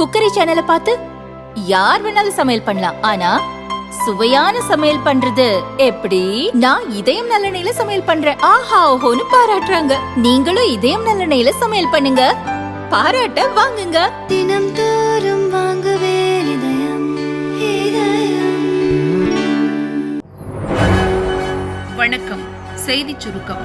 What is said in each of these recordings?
Cookery சேனலை பார்த்து யார் வேணாலும் சமையல் பண்ணலாம். ஆனா சுவையான சமையல் பண்றது எப்படி? நான் இதயம் நல்லெண்ணெயில சமையல் பண்றேன். ஆஹா ஓஹோன்னு பாராட்டுறாங்க. நீங்களும் இதயம் நல்லெண்ணெயில சமையல் பண்ணுங்க. பாராட்ட வாங்குங்க. தினம் தோறும் வாங்குவே இதயம் இதயம். வணக்கம். செய்திச் சுருக்கம்.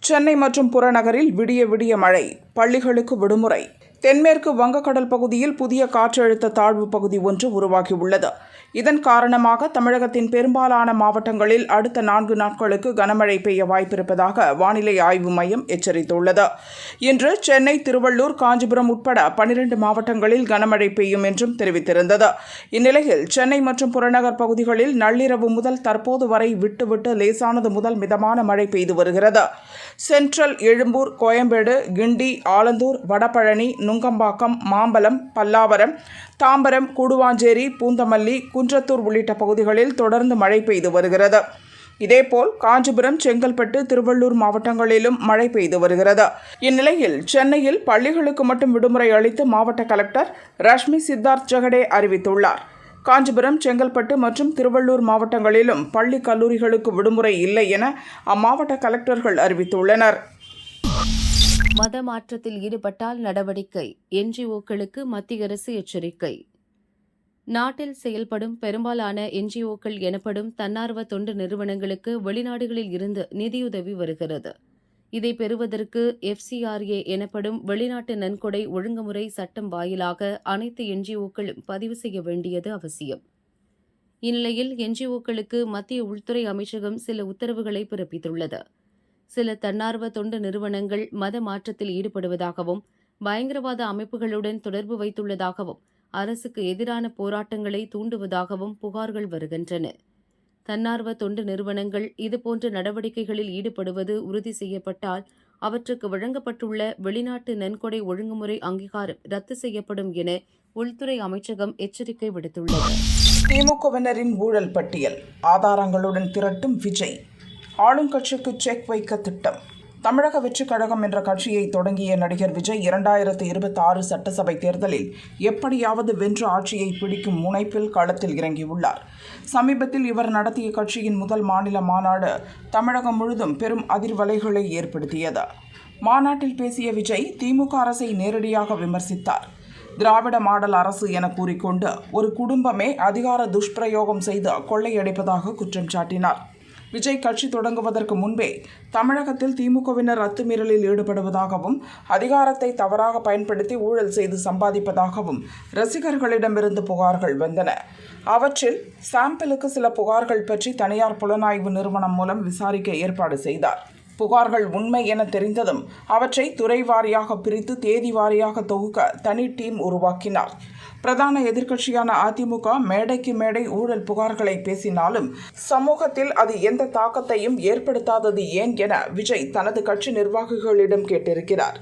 சென்னை மற்றும் புறநகரில் விடிய விடிய மழை. பள்ளிகளுக்கு விடுமுறை. தென்மேற்கு வங்கக்கடல் பகுதியில் புதிய காற்றழுத்த தாழ்வு பகுதி ஒன்று உருவாகியுள்ளது. இதன் காரணமாக தமிழகத்தின் பெரும்பாலான மாவட்டங்களில் அடுத்த நான்கு நாட்களுக்கு கனமழை பெய்ய வாய்ப்பிருப்பதாக வானிலை ஆய்வு மையம் எச்சரித்துள்ளது. இன்று சென்னை திருவள்ளூர் காஞ்சிபுரம் உட்பட பனிரெண்டு மாவட்டங்களில் கனமழை பெய்யும் என்றும் தெரிவித்திருந்தது. இந்நிலையில் சென்னை மற்றும் புறநகர் பகுதிகளில் நள்ளிரவு முதல் தற்போது வரை விட்டுவிட்டு லேசானது முதல் மிதமான மழை பெய்து வருகிறது. சென்ட்ரல் எழும்பூர் கோயம்பேடு கிண்டி ஆலந்தூர் வடபழனி நுங்கம்பாக்கம் மாம்பலம் பல்லாவரம் தாம்பரம் கூடுவாஞ்சேரி பூந்தமல்லி குன்றத்தூர் உள்ளிட்ட பகுதிகளில் தொடர்ந்து மழை பெய்து வருகிறது. இதேபோல் காஞ்சிபுரம் செங்கல்பட்டு திருவள்ளூர் மாவட்டங்களிலும் மழை பெய்து வருகிறது. இந்நிலையில் சென்னையில் பள்ளிகளுக்கு மட்டும் விடுமுறை அளித்து மாவட்ட கலெக்டர் ரஷ்மி சித்தார்த் ஜெகடே அறிவித்துள்ளார். காஞ்சிபுரம் செங்கல்பட்டு மற்றும் திருவள்ளூர் மாவட்டங்களிலும் பள்ளி கல்லூரிகளுக்கு விடுமுறை இல்லை என அம்மாவட்ட கலெக்டர்கள் அறிவித்துள்ளனர். மத மாற்றத்தில் ஈடுபட்டால் நடவடிக்கை என்ஜிஓக்களுக்கு மத்திய அரசு எச்சரிக்கை. நாட்டில் செயல்படும் பெரும்பாலான என்ஜிஓக்கள் எனப்படும் தன்னார்வ தொண்டு நிறுவனங்களுக்கு வெளிநாடுகளில் இருந்து நிதியுதவி வருகிறது. இதை பெறுவதற்கு எஃப்சிஆர்ஏ எனப்படும் வெளிநாட்டு நன்கொடை ஒழுங்குமுறை சட்டம் வாயிலாக அனைத்து என்ஜிஓக்களும் பதிவு செய்ய வேண்டியது அவசியம். இந்நிலையில் என்ஜிஓக்களுக்கு மத்திய உள்துறை அமைச்சகம் சில உத்தரவுகளை பிறப்பித்துள்ளது. சில தன்னார்வ தொண்டு நிறுவனங்கள் மத மாற்றத்தில் ஈடுபடுவதாகவும் பயங்கரவாத அமைப்புகளுடன் தொடர்பு வைத்துள்ளதாகவும் அரசுக்கு எதிரான போராட்டங்களை தூண்டுவதாகவும் புகார்கள் வருகின்றன. தன்னார்வ தொண்டு நிறுவனங்கள் இதுபோன்ற நடவடிக்கைகளில் ஈடுபடுவது உறுதி செய்யப்பட்டால் அவற்றுக்கு வழங்கப்பட்டுள்ள வெளிநாட்டு நன்கொடை ஒழுங்குமுறை அங்கீகாரம் ரத்து செய்யப்படும் என உள்துறை அமைச்சகம் எச்சரிக்கை விடுத்துள்ளது. திமுகவினரின் ஊழல் பட்டியல் ஆதாரங்களுடன் திரட்டும் விஜய். ஆளுங்கட்சிக்கு செக் வைக்க திட்டம். தமிழக வெற்றி கழகம் என்ற கட்சியை தொடங்கிய நடிகர் விஜய் இரண்டாயிரத்து இருபத்தி ஆறு சட்டசபை தேர்தலில் எப்படியாவது வென்று ஆட்சியை பிடிக்கும் முனைப்பில் களத்தில் இறங்கியுள்ளார். சமீபத்தில் இவர் நடத்திய கட்சியின் முதல் மாநில மாநாடு தமிழகம் முழுதும் பெரும் அதிர்வலைகளை ஏற்படுத்தியது. மாநாட்டில் பேசிய விஜய் திமுக அரசை நேரடியாக விமர்சித்தார். திராவிட மாடல் அரசு என கூறிக்கொண்டு ஒரு குடும்பமே அதிகார துஷ்பிரயோகம் செய்து கொள்ளையடிப்பதாக குற்றம் சாட்டினார். விஜய் கட்சி தொடங்குவதற்கு முன்பே தமிழகத்தில் திமுகவினர் அத்துமீறலில் ஈடுபடுவதாகவும் அதிகாரத்தை தவறாக பயன்படுத்தி ஊழல் செய்து சம்பாதிப்பதாகவும் ரசிகர்களிடமிருந்து புகார்கள் வந்தன. அவற்றில் சாம்பிளுக்கு சில புகார்கள் பற்றி தனியார் புலனாய்வு நிறுவனம் மூலம் விசாரிக்க ஏற்பாடு செய்தார். புகார்கள் உண்மை என தெரிந்ததும் அவற்றை துறை வாரியாக பிரித்து தேதி வாரியாக தொகுக்க தனி டீம் உருவாக்கினார். பிரதான எதிர்க்கட்சியான அதிமுக மேடைக்கு மேடை ஊழல் புகார்களை பேசினாலும் சமூகத்தில் அது எந்த தாக்கத்தையும் ஏற்படுத்தாதது ஏன் என விஜய் தனது கட்சி நிர்வாகிகளிடம் கேட்டிருக்கிறார்.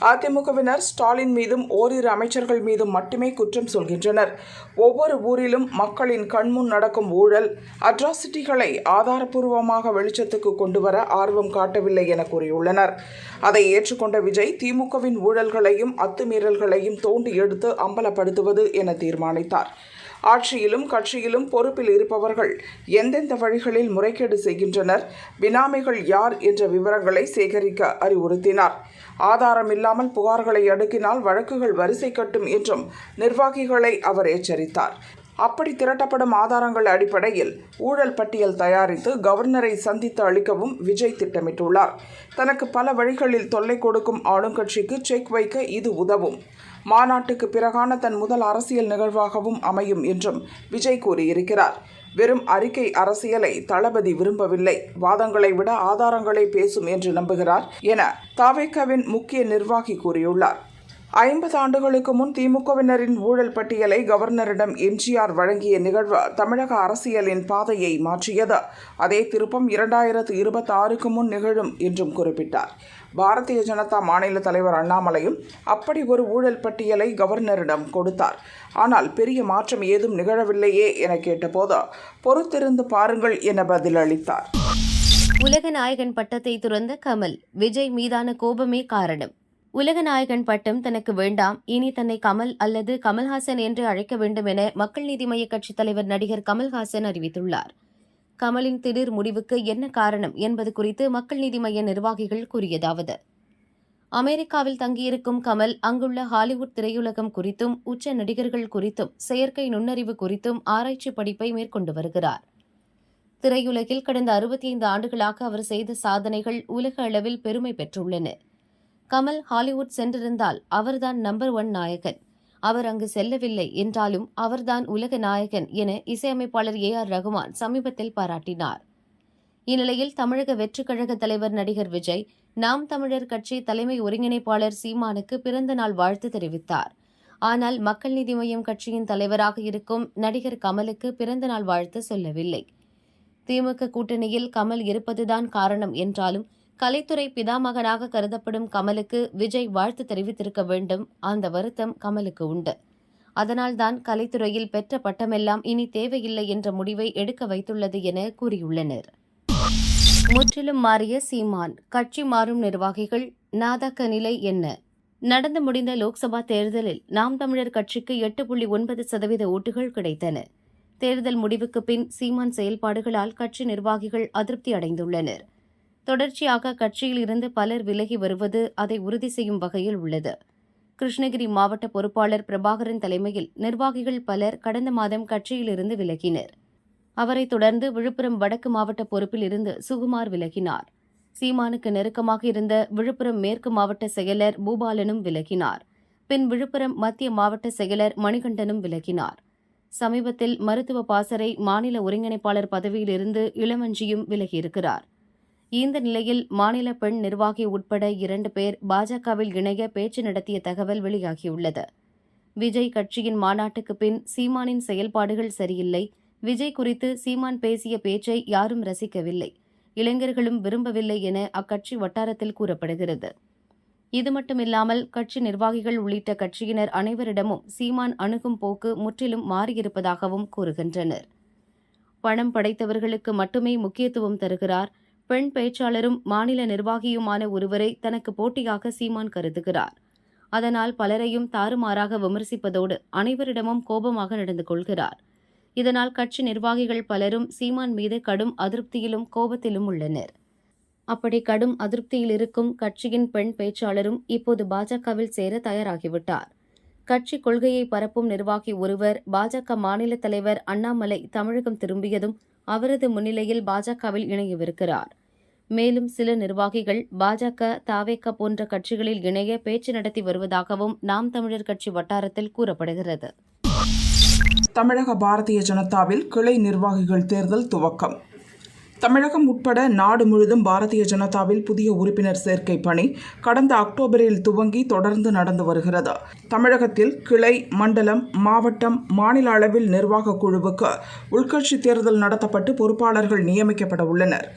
அதிமுகவினர் ஸ்டாலின் மீதும் ஓரிரு அமைச்சர்கள் மீதும் மட்டுமே குற்றம் சொல்கின்றனர். ஒவ்வொரு ஊரிலும் மக்களின் கண்முன் நடக்கும் ஊழல் அட்ராசிட்டிகளை ஆதாரபூர்வமாக வெளிச்சத்துக்கு கொண்டுவர ஆர்வம் காட்டவில்லை என கூறியுள்ளனர். அதை ஏற்றுக்கொண்ட விஜய் திமுகவின் ஊழல்களையும் அத்துமீறல்களையும் தோண்டி எடுத்து அம்பலப்படுத்துவது என தீர்மானித்தார். ஆட்சியிலும் கட்சியிலும் பொறுப்பில் இருப்பவர்கள் எந்தெந்த வழிகளில் முறைகேடு செய்கின்றனர் பினாமிகள் யார் என்ற விவரங்களை சேகரிக்க அறிவுறுத்தினார். ஆதாரம் இல்லாமல் புகார்களை அடுக்கினால் வழக்குகள் வரிசை கட்டும் என்றும் நிர்வாகிகளை அவர் எச்சரித்தார். அப்படி திரட்டப்படும் ஆதாரங்கள் அடிப்படையில் ஊழல் பட்டியல் தயாரித்து கவர்னரை சந்தித்து அளிக்கவும் விஜய் திட்டமிட்டுள்ளார். தனக்கு பல வழிகளில் தொல்லை கொடுக்கும் ஆளுங்கட்சிக்கு செக் வைக்க இது உதவும். மாநாட்டுக்கு பிறகான தன் முதல் அரசியல் நிகழ்வாகவும் அமையும் என்றும் விஜய் கூறியிருக்கிறார். வெறும் அறிக்கை அரசியலை தளபதி விரும்பவில்லை. வாதங்களை விட ஆதாரங்களை பேசும் என்று நம்புகிறார் என தாவேக்காவின் முக்கிய நிர்வாகி கூறியுள்ளார். ஐம்பது ஆண்டுகளுக்கு முன் திமுகவினரின் ஊழல் பட்டியலை கவர்னரிடம் எம்ஜிஆர் வழங்கிய நிகழ்வு தமிழக அரசியலின் பாதையை மாற்றியது. அதே திருப்பம் இரண்டாயிரத்து இருபத்தி ஆறுக்கு முன் நிகழும் என்றும் குறிப்பிட்டார். பாரதிய ஜனதா மாநில தலைவர் அண்ணாமலையும் அப்படி ஒரு ஊழல் பட்டியலை கவர்னரிடம் கொடுத்தார். ஆனால் பெரிய மாற்றம் ஏதும் நிகழவில்லையே என கேட்டபோது பொறுத்திருந்து பாருங்கள் என பதிலளித்தார். உலக நாயகன் பட்டத்தை துறந்த கமல் விஜய் மீதான கோபமே காரணம். உலகநாயகன் பட்டம் தனக்கு வேண்டாம் இனி தன்னை கமல் அல்லது கமல்ஹாசன் என்று அழைக்க வேண்டும் என மக்கள் நீதி மய்ய கட்சித் தலைவர் நடிகர் கமல்ஹாசன் அறிவித்துள்ளார். கமலின் திடீர் முடிவுக்கு என்ன காரணம் என்பது குறித்து மக்கள் நீதி மைய நிர்வாகிகள் கூறியதாவது. அமெரிக்காவில் தங்கியிருக்கும் கமல் அங்குள்ள ஹாலிவுட் திரையுலகம் குறித்தும் உச்ச நடிகர்கள் குறித்தும் செயற்கை நுண்ணறிவு குறித்தும் ஆராய்ச்சி படிப்பை மேற்கொண்டு வருகிறார். திரையுலகில் கடந்த அறுபத்தி ஐந்து ஆண்டுகளாக அவர் செய்த சாதனைகள் உலக அளவில் பெருமை பெற்றுள்ளன. கமல் ஹாலிவுட் சென்றிருந்தால் அவர்தான் நம்பர் ஒன் நாயகன். அவர் அங்கு செல்லவில்லை. என்றாலும் அவர்தான் உலக நாயகன் என இசையமைப்பாளர் ஏ ஆர் ரகுமான் சமீபத்தில் பாராட்டினார். இந்நிலையில் தமிழக வெற்றிக் கழக தலைவர் நடிகர் விஜய் நாம் தமிழர் கட்சி தலைமை ஒருங்கிணைப்பாளர் சீமானுக்கு பிறந்த நாள் வாழ்த்து தெரிவித்தார். ஆனால் மக்கள் நீதி மய்யம் கட்சியின் தலைவராக இருக்கும் நடிகர் கமலுக்கு பிறந்த நாள் வாழ்த்து சொல்லவில்லை. திமுக கூட்டணியில் கமல் இருப்பதுதான் காரணம் என்றாலும் கலைத்துறை பிதாமகனாக கருதப்படும் கமலுக்கு விஜய் வாழ்த்து தெரிவித்திருக்க வேண்டும். அந்த வருத்தம் கமலுக்கு உண்டு. அதனால்தான் கலைத்துறையில் பெற்ற பட்டமெல்லாம் இனி தேவையில்லை என்ற முடிவை எடுக்க வைத்துள்ளது என கூறியுள்ளனர். முற்றிலும் மாறிய சீமான் கட்சி மாறும் நிர்வாகிகள் நாதக்க நிலை என்ன? நடந்து முடிந்த லோக்சபா தேர்தலில் நாம் தமிழர் கட்சிக்கு எட்டு புள்ளி ஒன்பது சதவீத ஓட்டுகள் கிடைத்தன. தேர்தல் முடிவுக்கு பின் சீமான் செயல்பாடுகளால் கட்சி நிர்வாகிகள் அதிருப்தி அடைந்துள்ளனர். தொடர்ச்சியாக கட்சியில் இருந்து பலர் விலகி வருவது அதை உறுதி செய்யும் வகையில் உள்ளது. கிருஷ்ணகிரி மாவட்ட பொறுப்பாளர் பிரபாகரன் தலைமையில் நிர்வாகிகள் பலர் கடந்த மாதம் கட்சியிலிருந்து விலகினர். அவரைத் தொடர்ந்து விழுப்புரம் வடக்கு மாவட்ட பொறுப்பில் இருந்து சுகுமார் விலகினார். சீமானுக்கு நெருக்கமாக இருந்த விழுப்புரம் மேற்கு மாவட்ட செயலர் பூபாலனும் விலகினார். பின் விழுப்புரம் மத்திய மாவட்ட செயலர் மணிகண்டனும் விலகினார். சமீபத்தில் மருத்துவ பாசறை மாநில ஒருங்கிணைப்பாளர் பதவியிலிருந்து இளமஞ்சியும் விலகியிருக்கிறார். இந்த நிலையில் மாநில பெண் நிர்வாகி உட்பட இரண்டு பேர் பாஜகவில் இணைய பேச்சு நடத்திய தகவல் வெளியாகியுள்ளது. விஜய் கட்சியின் மாநாட்டுக்கு பின் சீமானின் செயல்பாடுகள் சரியில்லை. விஜய் குறித்து சீமான் பேசிய பேச்சை யாரும் ரசிக்கவில்லை. இளைஞர்களும் விரும்பவில்லை என அக்கட்சி வட்டாரத்தில் கூறப்படுகிறது. இது மட்டுமில்லாமல் கட்சி நிர்வாகிகள் உள்ளிட்ட கட்சியினர் அனைவரிடமும் சீமான் அணுகும் போக்கு முற்றிலும் மாறியிருப்பதாகவும் கூறுகின்றனர். பணம் படைத்தவர்களுக்கு மட்டுமே முக்கியத்துவம் தருகிறார். பெண் பேச்சாளரும் மாநில நிர்வாகியுமான ஒருவரை தனக்கு போட்டியாக சீமான் கருதுகிறார். அதனால் பலரையும் தாறுமாறாக விமர்சிப்பதோடு அனைவரிடமும் கோபமாக நடந்து கொள்கிறார். இதனால் கட்சி நிர்வாகிகள் பலரும் சீமான் மீது கடும் அதிருப்தியிலும் கோபத்திலும் உள்ளனர். அப்படி கடும் அதிருப்தியில் இருக்கும் கட்சியின் பெண் பேச்சாளரும் இப்போது பாஜகவில் சேர தயாராகிவிட்டார். கட்சி கொள்கையை பரப்பும் நிர்வாகி ஒருவர் பாஜக மாநில தலைவர் அண்ணாமலை தமிழகம் திரும்பியதும் அவரது முன்னிலையில் பாஜகவில் இணையவிருக்கிறார். மேலும் சில நிர்வாகிகள் பாஜக தாவேக போன்ற கட்சிகளில் இணைய பேச்சு நடத்தி வருவதாகவும் நாம் தமிழர் கட்சி வட்டாரத்தில் கூறப்படுகிறது. தமிழக பாரதிய ஜனதாவில் கிளை நிர்வாகிகள் தேர்தல் துவக்கம். தமிழகம் உட்பட நாடு முழுதும் பாரதிய ஜனதாவில் புதிய உறுப்பினர் சேர்க்கை பணி கடந்த அக்டோபரில் துவங்கி தொடர்ந்து நடந்து வருகிறது. தமிழகத்தில் கிளை மண்டலம் மாவட்டம் மாநில அளவில் நிர்வாக குழுவுக்கு உள்கட்சி தேர்தல் நடத்தப்பட்டு பொறுப்பாளர்கள் நியமிக்கப்பட உள்ளனர்.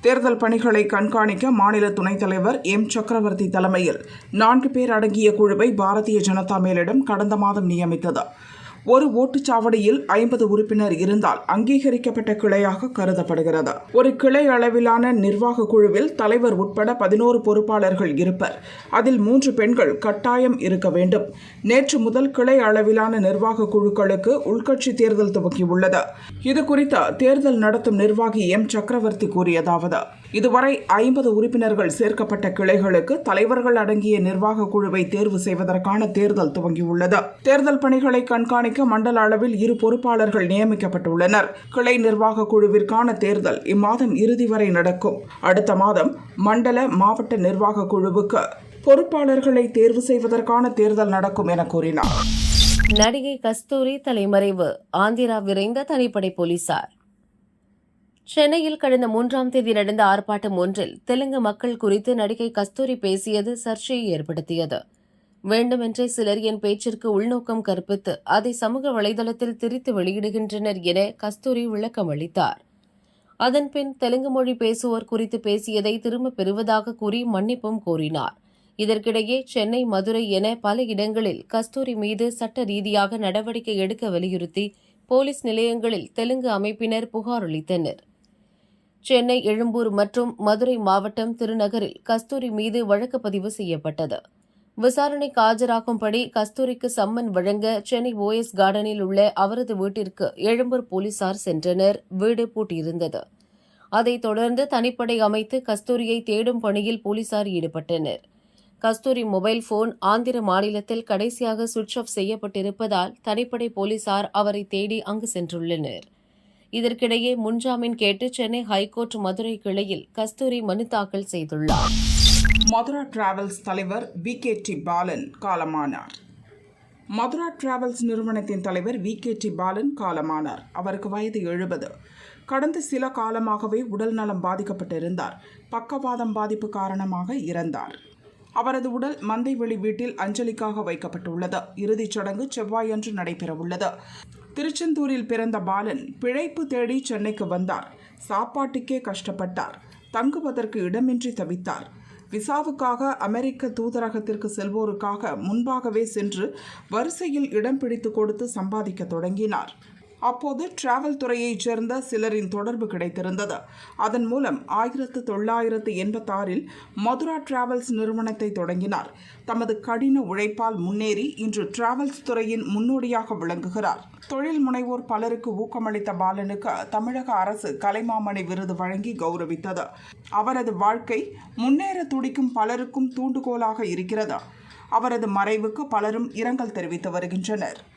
தேர்தல் பணிகளை கண்காணிக்க மாநில துணைத் தலைவர் எம். சக்கரவர்த்தி தலைமையில் நான்கு பேர் அடங்கிய குழுவை பாரதிய ஜனதா மேலிடம் கடந்த மாதம் நியமித்தது. ஒரு ஓட்டுச்சாவடியில் ஐம்பது உறுப்பினர் இருந்தால் அங்கீகரிக்கப்பட்ட கிளையாக கருதப்படுகிறது. ஒரு கிளை அளவிலான நிர்வாக குழுவில் தலைவர் உட்பட பதினோரு பொறுப்பாளர்கள் இருப்பர். அதில் மூன்று பெண்கள் கட்டாயம் இருக்க வேண்டும். நேற்று முதல் கிளை அளவிலான நிர்வாக குழுக்களுக்கு உள்கட்சி தேர்தல் துவங்கியுள்ளது இது குறித்து தேர்தல் நடத்தும் நிர்வாகி எம். சக்கரவர்த்தி கூறியதாவது. இதுவரை ஐம்பது உறுப்பினர்கள் சேர்க்கப்பட்ட கிளைகளுக்கு தலைவர்கள் அடங்கிய நிர்வாக குழுவை தேர்வு செய்வதற்கான தேர்தல் துவங்கியுள்ளது. தேர்தல் பணிகளை கண்காணிக்க மண்டல அளவில் இரு பொறுப்பாளர்கள் நியமிக்கப்பட்டுள்ளனர். கிளை நிர்வாக குழுவிற்கான தேர்தல் இம்மாதம் இறுதி வரை நடக்கும். அடுத்த மாதம் மண்டல மாவட்ட நிர்வாக குழுவுக்கு பொறுப்பாளர்களை தேர்வு செய்வதற்கான தேர்தல் நடக்கும் என கூறினார். நடிகை கஸ்தூரி தலைமறைவு. ஆந்திரா விரைந்த தனிப்படை போலீசார். சென்னையில் கடந்த மூன்றாம் தேதி நடந்த ஆர்ப்பாட்டம் ஒன்றில் தெலுங்கு மக்கள் குறித்து நடிகை கஸ்தூரி பேசியது சர்ச்சையை ஏற்படுத்தியது. வேண்டுமென்றே சிலர் என் பேச்சிற்கு உள்நோக்கம் கற்பித்து அதை சமூக வலைதளத்தில் திரித்து வெளியிடுகின்றனர் என கஸ்தூரி விளக்கம் அளித்தார். அதன்பின் தெலுங்கு மொழி பேசுவோர் குறித்து பேசியதை திரும்பப் பெறுவதாக கூறி மன்னிப்பும் கோரினார். இதற்கிடையே சென்னை மதுரை என பல இடங்களில் கஸ்தூரி மீது சட்ட ரீதியாக நடவடிக்கை எடுக்க வலியுறுத்தி போலீஸ் நிலையங்களில் தெலுங்கு அமைப்பினர் புகார் அளித்தனர். சென்னை எழும்பூர் மற்றும் மதுரை மாவட்டம் திருநகரில் கஸ்தூரி மீது வழக்கு பதிவு செய்யப்பட்டது. விசாரணைக்கு ஆஜராகும்படி கஸ்தூரிக்கு சம்மன் வழங்க சென்னை ஓஎஸ் கார்டனில் உள்ள அவரது வீட்டிற்கு எழும்பூர் போலீசார் சென்றனர். வீடு பூட்டியிருந்தது. அதைத் தொடர்ந்து தனிப்படை அமைத்து கஸ்தூரியை தேடும் பணியில் போலீசார் ஈடுபட்டனர். கஸ்தூரி மொபைல் போன் ஆந்திர மாநிலத்தில் கடைசியாக சுவிட்ச் ஆஃப் செய்யப்பட்டிருப்பதால் தனிப்படை போலீசார் அவரை தேடி அங்கு சென்றுள்ளனர். இதற்கிடையே முன்ஜாமீன் கேட்டு சென்னை ஹைகோர்ட் மதுரை கிளையில் கஸ்தூரி மனு தாக்கல் செய்துள்ளார். மதுரா டிராவல்ஸ் தலைவர் வி கே டி பாலன் காலமானார். மதுரா டிராவல்ஸ் நிறுவனத்தின் தலைவர் வி கே டி பாலன் காலமானார். அவருக்கு வயது எழுபது. கடந்த சில காலமாகவே உடல் நலம் பாதிக்கப்பட்டிருந்தார். பக்கவாதம் பாதிப்பு காரணமாக இறந்தார். அவரது உடல் மந்தைவெளி வீட்டில் அஞ்சலிக்காக வைக்கப்பட்டுள்ளது. இறுதிச் சடங்கு செவ்வாயன்று நடைபெறவுள்ளது. திருச்செந்தூரில் பிறந்த பாலன் பிழைப்பு தேடி சென்னைக்கு வந்தார். சாப்பாட்டுக்கே கஷ்டப்பட்டார். தங்குவதற்கு இடமின்றி தவித்தார். விசாவுக்காக அமெரிக்க தூதரகத்திற்கு செல்வோருக்காக முன்பாகவே சென்று வரிசையில் இடம் பிடித்து கொடுத்து சம்பாதிக்க தொடங்கினார். அப்போது டிராவல் துறையைச் சேர்ந்த சிலரின் தொடர்பு கிடைத்திருந்தது. அதன் மூலம் ஆயிரத்து தொள்ளாயிரத்து எண்பத்தாறில் மதுரா டிராவல்ஸ் நிறுவனத்தை தொடங்கினார். தமது கடின உழைப்பால் முன்னேறி இன்று டிராவல்ஸ் துறையின் முன்னோடியாக விளங்குகிறார். தொழில் முனைவோர் பலருக்கு ஊக்கமளித்த பாலனுக்கு தமிழக அரசு கலைமாமணி விருது வழங்கி கௌரவித்தது. அவரது வாழ்க்கை முன்னேற துடிக்கும் பலருக்கும் தூண்டுகோலாக இருக்கிறது. அவரது மறைவுக்கு பலரும் இரங்கல் தெரிவித்து வருகின்றனர்.